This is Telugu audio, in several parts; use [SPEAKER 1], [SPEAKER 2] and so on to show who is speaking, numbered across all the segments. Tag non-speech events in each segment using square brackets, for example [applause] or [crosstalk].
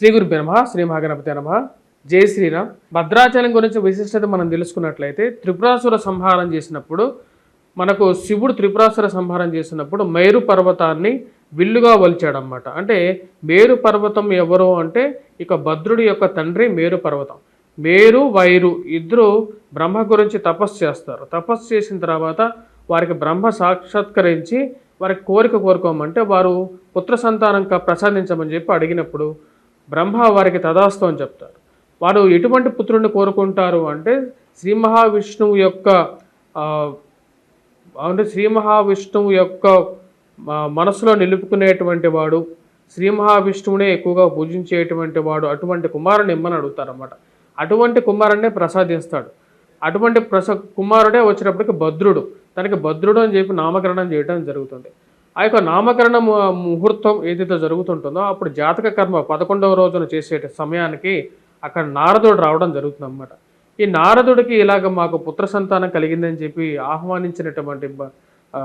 [SPEAKER 1] శ్రీ గురు నమ శ్రీ మహాగణపతి నమ. జై శ్రీరామ్. భద్రాచలం గురించి విశిష్టత మనం తెలుసుకున్నట్లయితే త్రిపురాసుర సంహారం చేసినప్పుడు మనకు శివుడు త్రిపురాసుర సంహారం చేసినప్పుడు మేరు పర్వతాన్ని విల్లుగా వలిచాడనమాట అంటే మేరు పర్వతం ఎవరు అంటే ఇక భద్రుడి యొక్క తండ్రి మేరు పర్వతం. మేరు వైరు ఇద్దరు బ్రహ్మ గురించి తపస్సు చేస్తారు. తపస్సు చేసిన తర్వాత వారికి బ్రహ్మ సాక్షాత్కరించి వారికి కోరిక కోరుకోమంటే వారు పుత్ర సంతానం ప్రసాదించమని చెప్పి అడిగినప్పుడు బ్రహ్మ వారికి తదాస్తు అని చెప్తారు. వారు ఎటువంటి పుత్రుడిని కోరుకుంటారు అంటే శ్రీ మహావిష్ణువు యొక్క అంటే శ్రీ మహావిష్ణువు యొక్క మనసులో నిలుపుకునేటువంటి వాడు శ్రీ మహావిష్ణువునే ఎక్కువగా పూజించేటువంటి వాడు అటువంటి కుమారుని ఇమ్మని అడుగుతారన్నమాట. అటువంటి కుమారుడినే ప్రసాదిస్తాడు. అటువంటి ప్రస కుమారుడే వచ్చినప్పటికి భద్రుడు. తనకి భద్రుడు అని చెప్పి నామకరణం చేయడం జరుగుతుంది. ఆ యొక్క నామకరణ ము- ముహూర్తం ఏదైతే జరుగుతుంటుందో అప్పుడు జాతక కర్మ పదకొండవ రోజున చేసే సమయానికి అక్కడ నారదుడు రావడం జరుగుతుంది అన్నమాట ఈ నారదుడికి ఇలాగ మాకు పుత్ర సంతానం కలిగిందని చెప్పి ఆహ్వానించినటువంటి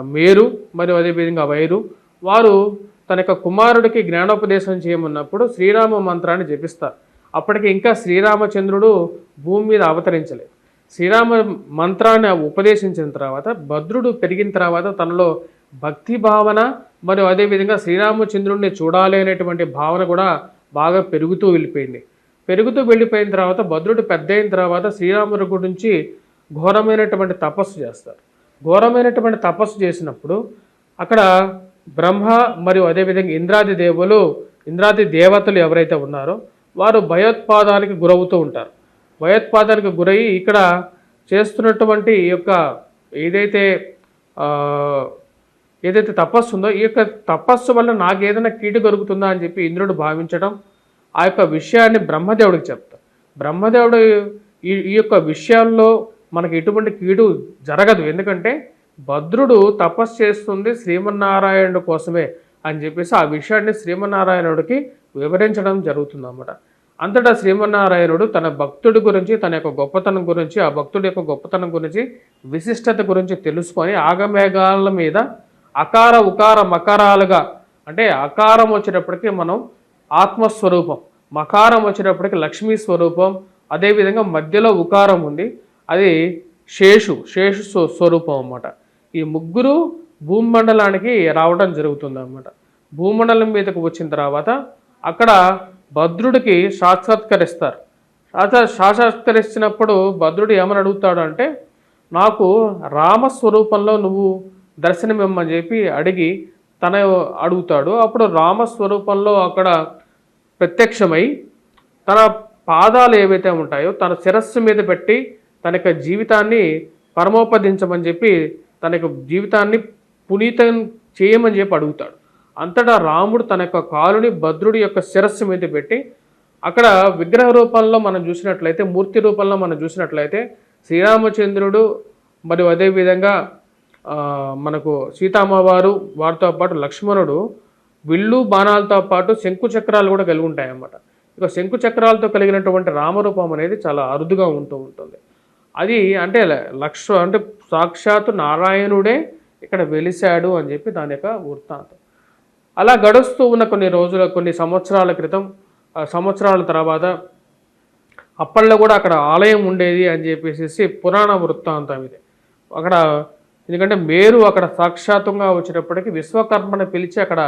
[SPEAKER 1] మేరు మరియు అదేవిధంగా వైరు వారు తన యొక్క కుమారుడికి జ్ఞానోపదేశం చేయమన్నప్పుడు శ్రీరామ మంత్రాన్ని జపిస్తారు. అప్పటికి ఇంకా శ్రీరామచంద్రుడు భూమి మీద అవతరించలేదు. శ్రీరామ మంత్రాన్ని ఉపదేశించిన తర్వాత భద్రుడు పెరిగిన తర్వాత తనలో భక్తి భావన మరియు అదేవిధంగా శ్రీరామచంద్రుడిని చూడాలి అనేటువంటి భావన కూడా బాగా పెరుగుతూ వెళ్ళిపోయింది. పెరుగుతూ వెళ్ళిపోయిన తర్వాత భద్రుడు పెద్ద అయిన తర్వాత శ్రీరాముడి గురించి ఘోరమైనటువంటి తపస్సు చేస్తారు. ఘోరమైనటువంటి తపస్సు చేసినప్పుడు అక్కడ బ్రహ్మ మరియు అదేవిధంగా ఇంద్రాది దేవులు ఇంద్రాది దేవతలు ఎవరైతే ఉన్నారో వారు భయోత్పాదానికి గురవుతూ ఉంటారు. భయోత్పాదానికి గురయ్యి ఇక్కడ చేస్తున్నటువంటి ఈ యొక్క ఏదైతే ఏదైతే తపస్సు ఉందో ఈ యొక్క తపస్సు వల్ల నాకు ఏదైనా కీడు కలుగుతుందా అని చెప్పి ఇంద్రుడు భావించడం ఆ యొక్క విషయాన్ని బ్రహ్మదేవుడికి చెప్తాడు. బ్రహ్మదేవుడు ఈ ఈ యొక్క విషయాల్లో మనకి ఎటువంటి కీడు జరగదు. ఎందుకంటే భద్రుడు తపస్సు చేస్తుంది శ్రీమన్నారాయణుడు కోసమే అని చెప్పేసి ఆ విషయాన్ని శ్రీమన్నారాయణుడికి వివరించడం జరుగుతుంది అన్నమాట అంతటా శ్రీమన్నారాయణుడు తన భక్తుడి గురించి తన యొక్క గొప్పతనం గురించి ఆ భక్తుడి యొక్క గొప్పతనం గురించి విశిష్టత గురించి తెలుసుకొని ఆగమేఘాల మీద అకార ఉకార మకారాలుగా అంటే అకారం వచ్చేటప్పటికి మనం ఆత్మస్వరూపం మకారం వచ్చేటప్పటికి లక్ష్మీ స్వరూపం అదేవిధంగా మధ్యలో ఉకారం ఉంది అది శేషు శేషు స్వ- స్వరూపం అన్నమాట. ఈ ముగ్గురు భూమండలానికి రావడం జరుగుతుంది అన్నమాట భూమండలం మీదకు వచ్చిన తర్వాత అక్కడ భద్రుడికి సాక్షాత్కరిస్తారు. సాక్షా- సాక్షాత్కరిస్తున్నప్పుడు భద్రుడు ఏమని అడుగుతాడు అంటే నాకు రామస్వరూపంలో నువ్వు దర్శనమిమ్మని చెప్పి అడిగి తన అడుగుతాడు. అప్పుడు రామస్వరూపంలో అక్కడ ప్రత్యక్షమై తన పాదాలు ఏవైతే ఉంటాయో తన శిరస్సు మీద పెట్టి తన యొక్క జీవితాన్ని పరమోపదించమని చెప్పి తన యొక్క జీవితాన్ని పునీతం చేయమని చెప్పి అడుగుతాడు. అంతటా రాముడు తన యొక్క కాలుని భద్రుడి యొక్క శిరస్సు మీద పెట్టి అక్కడ విగ్రహ రూపంలో మనం చూసినట్లయితే మూర్తి రూపంలో మనం చూసినట్లయితే శ్రీరామచంద్రుడు మరియు అదేవిధంగా మనకు సీతామ్మవారు వారితో పాటు లక్ష్మణుడు విల్లు బాణాలతో పాటు శంకు చక్రాలు కూడా కలిగి ఉంటాయి అన్నమాట ఇక శంకు చక్రాలతో కలిగినటువంటి రామరూపం అనేది చాలా అరుదుగా ఉంటూ ఉంటుంది. అది అంటే లక్ష అంటే సాక్షాత్తు నారాయణుడే ఇక్కడ వెలిశాడు అని చెప్పి దాని యొక్క వృత్తాంతం. అలా గడుస్తూ ఉన్న కొన్ని రోజుల కొన్ని సంవత్సరాల క్రితం సంవత్సరాల తర్వాత అప్పట్లో కూడా అక్కడ ఆలయం ఉండేది అని చెప్పేసి పురాణ వృత్తాంతం ఇది. అక్కడ ఎందుకంటే మేరు అక్కడ సాక్షాత్తుగా వచ్చేటప్పటికి విశ్వకర్మని పిలిచి అక్కడ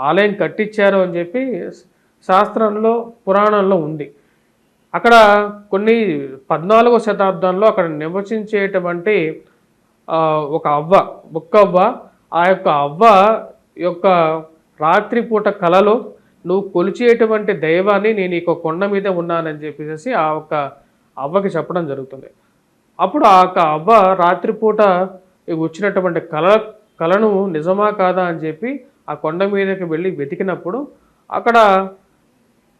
[SPEAKER 1] ఆలయం కట్టించారు అని చెప్పి శాస్త్రంలో పురాణంలో ఉంది. అక్కడ కొన్ని పద్నాలుగో శతాబ్దంలో అక్కడ నివసించేటువంటి ఒక అవ్వ బుక్కవ్వ ఆ యొక్క అవ్వ యొక్క రాత్రిపూట కలలో నువ్వు కొలిచేటువంటి దైవాన్ని నేను ఈ కొండ మీద ఉన్నానని చెప్పేసి ఆ యొక్క అవ్వకి చెప్పడం జరుగుతుంది. అప్పుడు ఆ యొక్క అవ్వ రాత్రిపూట వచ్చినటువంటి కళ కళను నిజమా కాదా అని చెప్పి ఆ కొండ మీదకి వెళ్ళి వెతికినప్పుడు అక్కడ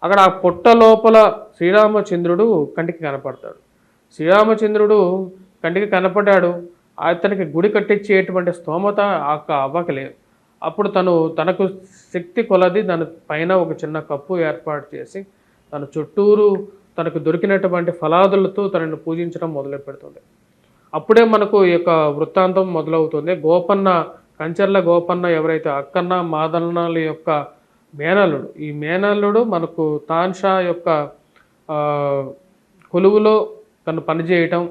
[SPEAKER 1] అక్కడ ఆ పొట్ట లోపల శ్రీరామచంద్రుడు కంటికి కనపడతాడు. శ్రీరామచంద్రుడు కంటికి కనపడ్డాడు. అతనికి గుడి కట్టించేటువంటి స్తోమత ఆ యొక్క లేదు అప్పుడు తను తనకు శక్తి కొలది దాని పైన ఒక చిన్న కప్పు ఏర్పాటు చేసి తన చుట్టూరు తనకు దొరికినటువంటి ఫలాదులతో తనను పూజించడం మొదలు పెడుతుంది అప్పుడే మనకు ఈ యొక్క వృత్తాంతం మొదలవుతుంది. గోపన్న కంచర్ల గోపన్న ఎవరైతే అక్కన్న మాదన్నల యొక్క మేనల్లుడు ఈ మేనల్లుడు మనకు తాన్షా యొక్క కొలువులో తను పనిచేయటం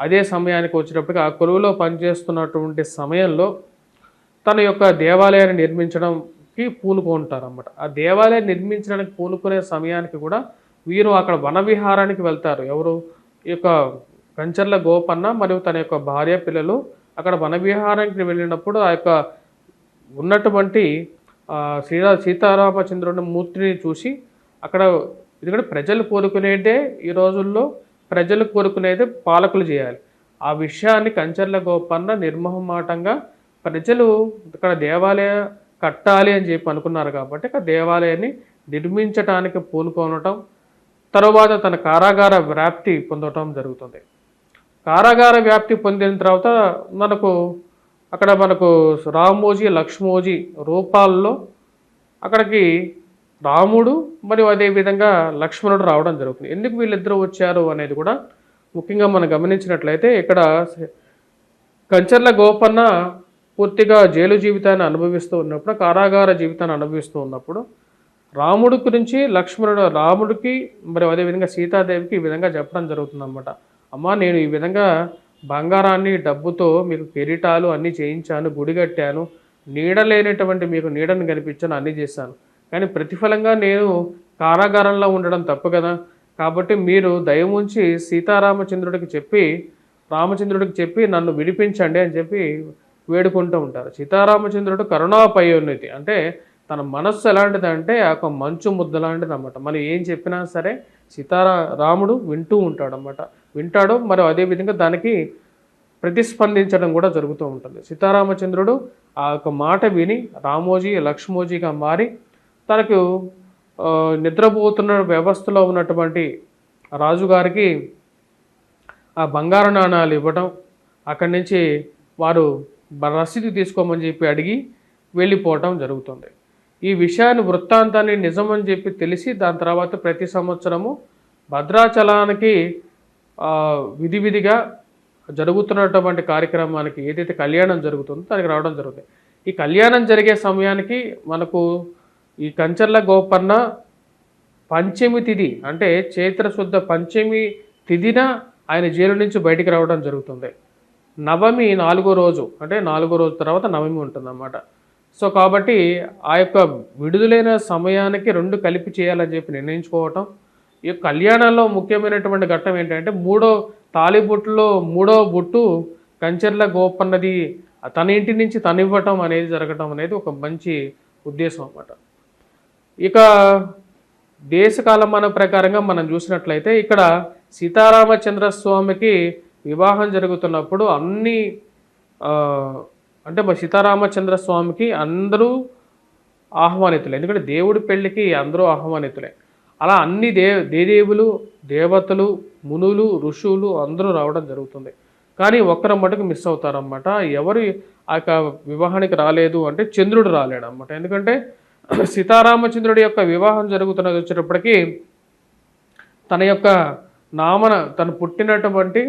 [SPEAKER 1] అదే సమయానికి వచ్చేటప్పటికి ఆ కొలువులో పనిచేస్తున్నటువంటి సమయంలో తన యొక్క దేవాలయాన్ని నిర్మించడంకి పూనుకుంటారు అన్నమాట ఆ దేవాలయం నిర్మించడానికి పూనుకునే సమయానికి కూడా వీరు అక్కడ వన విహారానికి వెళ్తారు. ఎవరు? ఈ యొక్క కంచర్ల గోపన్న మరియు తన యొక్క భార్య పిల్లలు అక్కడ వనవిహారానికి వెళ్ళినప్పుడు ఆ యొక్క ఉన్నటువంటి శ్రీరా సీతారామచంద్రుని మూర్తిని చూసి అక్కడ ఎందుకంటే ప్రజలు కోరుకునేదే ఈ రోజుల్లో ప్రజలు కోరుకునేదే పాలకులు చేయాలి. ఆ విషయాన్ని కంచర్ల గోపన్న నిర్మోహమాటంగా ప్రజలు ఇక్కడ దేవాలయ కట్టాలి అని చెప్పి అనుకున్నారు కాబట్టి ఇక దేవాలయాన్ని నిర్మించటానికి పూనుకోనటం తరువాత తన కారాగార వ్యాప్తి పొందటం జరుగుతుంది. కారాగార వ్యాప్తి పొందిన తర్వాత మనకు అక్కడ మనకు రామోజీ లక్ష్మోజీ రూపాల్లో అక్కడికి రాముడు మరియు అదేవిధంగా లక్ష్మణుడు రావడం జరుగుతుంది. ఎందుకు వీళ్ళిద్దరూ వచ్చారు అనేది కూడా ముఖ్యంగా మనం గమనించినట్లయితే ఇక్కడ కంచర్ల గోపన్న పూర్తిగా జైలు జీవితాన్ని అనుభవిస్తూ ఉన్నప్పుడు కారాగార జీవితాన్ని అనుభవిస్తూ ఉన్నప్పుడు రాముడి గురించి లక్ష్మణుడు రాముడికి మరి అదేవిధంగా సీతాదేవికి ఈ విధంగా చెప్పడం జరుగుతుందన్నమాట. అమ్మా నేను ఈ విధంగా బంగారాన్ని డబ్బుతో మీకు కిరీటాలు అన్నీ చేయించాను గుడి కట్టాను నీడ లేనటువంటి మీకు నీడను కనిపించాను అన్నీ చేశాను. కానీ ప్రతిఫలంగా నేను కారాగారంలో ఉండడం తప్పు కదా. కాబట్టి మీరు దయముంచి ఉంచి సీతారామచంద్రుడికి చెప్పి రామచంద్రుడికి చెప్పి నన్ను విడిపించండి అని చెప్పి వేడుకుంటూ ఉంటారు. సీతారామచంద్రుడు కరుణాపయోన్నతి అంటే తన మనస్సు ఎలాంటిదంటే ఒక మంచు ముద్ద లాంటిది అనమాట మనం ఏం చెప్పినా సరే సీతారా రాముడు వింటూ ఉంటాడు అన్నమాట వింటాడు మరో అదేవిధంగా దానికి ప్రతిస్పందించడం కూడా జరుగుతూ ఉంటుంది. సీతారామచంద్రుడు ఆ యొక్క మాట విని రామోజీ లక్ష్మోజీగా మారి తనకు నిద్రపోతున్న వ్యవస్థలో ఉన్నటువంటి రాజుగారికి ఆ బంగారు నాణాలు ఇవ్వటం అక్కడి నుంచి వారు రసీదు తీసుకోమని చెప్పి అడిగి వెళ్ళిపోవటం జరుగుతుంది. ఈ విషయాన్ని వృత్తాంతాన్ని నిజమని చెప్పి తెలిసి దాని తర్వాత ప్రతి సంవత్సరము భద్రాచలానికి విధి విధిగా జరుగుతున్నటువంటి కార్యక్రమానికి ఏదైతే కళ్యాణం జరుగుతుందో దానికి రావడం జరుగుతుంది ఈ కళ్యాణం జరిగే సమయానికి మనకు ఈ కంచర్ల గోపన్న పంచమి తిథి అంటే చైత్ర శుద్ధ పంచమి తిథిన ఆయన జైలు నుంచి బయటికి రావడం జరుగుతుంది. నవమి నాలుగో రోజు అంటే నాలుగో రోజు తర్వాత నవమి ఉంటుందన్నమాట. సో కాబట్టి ఆ యొక్క విడుదలైన సమయానికి రెండు కలిపి చేయాలని చెప్పి నిర్ణయించుకోవటం ఈ కళ్యాణంలో ముఖ్యమైనటువంటి ఘట్టం ఏంటంటే మూడో తాలిబుట్టులో మూడో బుట్టు కంచెర్ల గోపన్నది తన ఇంటి నుంచి తనివ్వటం అనేది జరగటం అనేది ఒక మంచి ఉద్దేశం అన్నమాట. ఇక దేశకాలమాన ప్రకారంగా మనం చూసినట్లయితే ఇక్కడ సీతారామచంద్ర స్వామికి వివాహం జరుగుతున్నప్పుడు అన్ని అంటే మా సీతారామచంద్ర స్వామికి అందరూ ఆహ్వానితులే. ఎందుకంటే దేవుడి పెళ్ళికి అందరూ ఆహ్వానితులే. అలా అన్ని దే దేదేవులు దేవతలు మునులు ఋషులు అందరూ రావడం జరుగుతుంది. కానీ ఒక్కరం మటుకు మిస్ అవుతారనమాట ఎవరు ఆ యొక్క వివాహానికి రాలేదు అంటే చంద్రుడు రాలేడనమాట ఎందుకంటే [clears throat] సీతారామచంద్రుడి యొక్క వివాహం జరుగుతున్నది వచ్చేటప్పటికీ తన యొక్క నామన తను పుట్టినటువంటి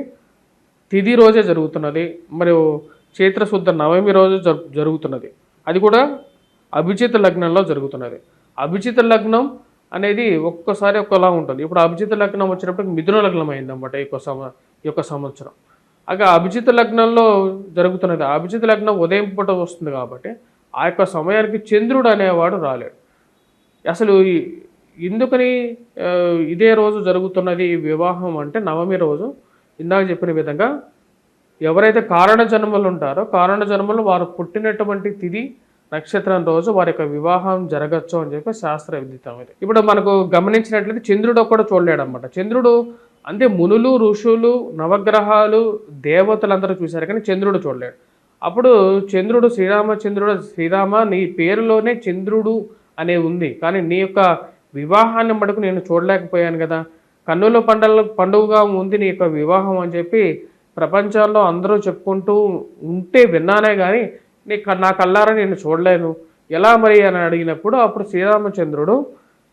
[SPEAKER 1] తిది రోజే జరుగుతున్నది. మరియు చైత్రశుద్ధ నవమి రోజు జరు- జరుగుతున్నది. అది కూడా అభిజిత్ లగ్నంలో జరుగుతున్నది. అభిజిత్ లగ్నం అనేది ఒక్కొక్కసారి ఒక్కలా ఉంటుంది. ఇప్పుడు అభిజిత్ లగ్నం వచ్చినప్పటికి మిథున లగ్నం అయిందన్నమాట ఈ యొక్క సంవ ఈ యొక్క సంవత్సరం. అక అభిజిత్ లగ్నంలో జరుగుతున్నది అభిజిత అభిజిత్ లగ్నం ఉదయం పూట వస్తుంది కాబట్టి ఆ యొక్క సమయానికి చంద్రుడు అనేవాడు రాలేడు. అసలు ఎందుకని ఇదే రోజు జరుగుతున్నది ఈ వివాహం అంటే నవమి రోజు ఇందాక చెప్పిన విధంగా ఎవరైతే కారణ జన్మలు ఉంటారో కారణ జన్మలు వారు పుట్టినటువంటి తిథి నక్షత్రం రోజు వారి యొక్క వివాహం జరగచ్చు అని చెప్పి శాస్త్ర విదితం ఇది. ఇప్పుడు మనకు గమనించినట్లయితే చంద్రుడు ఒక్కడు చూడలేడు అనమాట చంద్రుడు అంటే మునులు ఋషులు నవగ్రహాలు దేవతలందరూ చూశారు కానీ చంద్రుడు చూడలేడు. అప్పుడు చంద్రుడు శ్రీరామచంద్రుడు శ్రీరామ నీ పేరులోనే చంద్రుడు అనే ఉంది. కానీ నీ యొక్క వివాహాన్ని మటుకు నేను చూడలేకపోయాను కదా. కన్నుల పండుగ పండుగగా ఉంది నీ యొక్క వివాహం అని చెప్పి ప్రపంచంలో అందరూ చెప్పుకుంటూ ఉంటే విన్నానే కానీ నీ క- నా కల్లారా నేను చూడలేను. ఎలా మరి అని అడిగినప్పుడు అప్పుడు శ్రీరామచంద్రుడు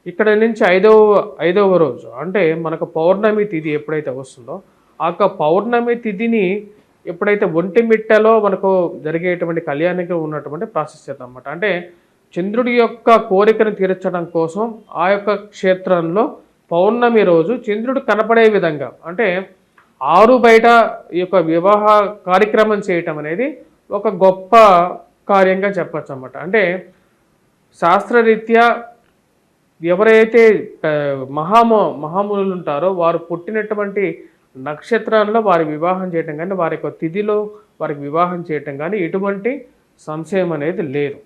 [SPEAKER 1] ఇక్కడ నుంచి ఐదవ ఐదవ రోజు అంటే మనకు పౌర్ణమి తిథి ఎప్పుడైతే వస్తుందో ఆ యొక్క పౌర్ణమి తిథిని ఎప్పుడైతే ఒంటిమిట్టలో మనకు జరిగేటువంటి కళ్యాణికి ఉన్నటువంటి ప్రాశస్యత అనమాట అంటే చంద్రుడి యొక్క కోరికను తీర్చడం కోసం ఆ యొక్క క్షేత్రంలో పౌర్ణమి రోజు చంద్రుడు కనపడే విధంగా అంటే ఆరు బయట ఈ యొక్క వివాహ కార్యక్రమం చేయటం అనేది ఒక గొప్ప కార్యంగా చెప్పచ్చు అన్నమాట అంటే శాస్త్రరీత్యా ఎవరైతే మహామో మహామునులు ఉంటారో వారు పుట్టినటువంటి నక్షత్రాల్లో వారి వివాహం చేయటం కానీ వారి యొక్క తిథిలో వారికి వివాహం చేయటం కానీ ఎటువంటి సంశయం అనేది లేదు.